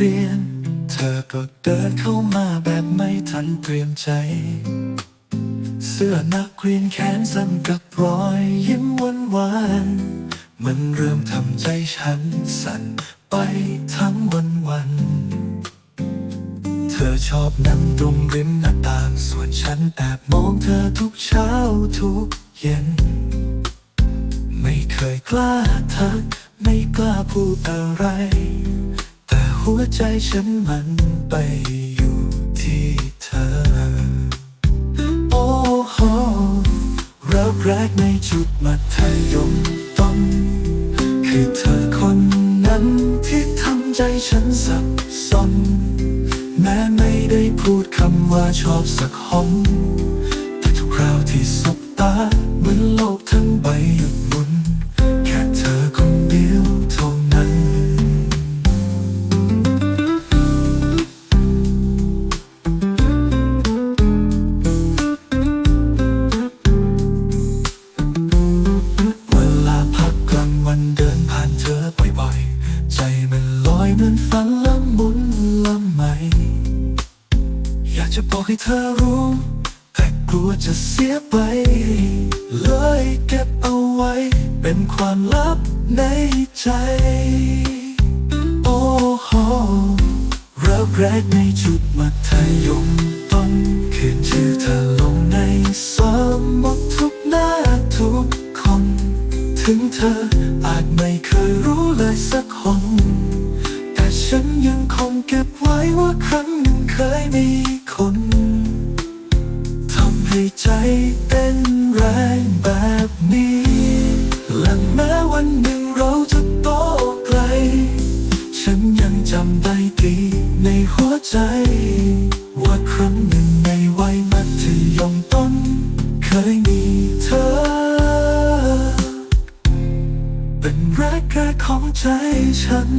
เธอก็เดินเข้ามาแบบไม่ทันเตรียมใจ เสื้อนักเรียนแขนสั้นกับรอยยิ้มหวานหวานๆมันเริ่มทำใจฉันสั่นไปทั้งวันวัน เธอชอบนั่งตรงริมหน้าต่าง ส่วนฉันแอบมองเธอทุกเช้าทุกเย็น ไม่เคยกล้าทัก ไม่กล้าพูดอะไร หัวใจฉันมันไปอยู่ที่เธอ โอ้โหรักแรกในจุดมัธยมต้นคือเธอคนนั้นที่ทำใจฉันสับสนแม้ไม่ได้พูดคำว่าชอบสักหนแต่ทุกคราวที่สบตาเหมือนโลก บอกให้เธอรู้แต่กลัวจะเสียไป เลยเก็บเอาไว้ เป็นความลับในใจ โอ้โหรักแรกในจุดมัธยมต้นเขียนชื่อเธอลงในสมุดทุกหน้าทุกคน ถึงเธออาจไม่เคยรู้เลยสักคนแต่ฉันยังคงเก็บไว้ว่าครั้งหนึ่งเคยมีค น ทำให้ใจเต้นแรงแบบนี้ และแม้วันหนึ่งเราจะโตไกล ฉันยังจำได้ดีในหัวใจ ว่าครั้งหนึ่งในวัยมัธยมต้น เคยมีเธอ เป็นแรกแรกของใจฉัน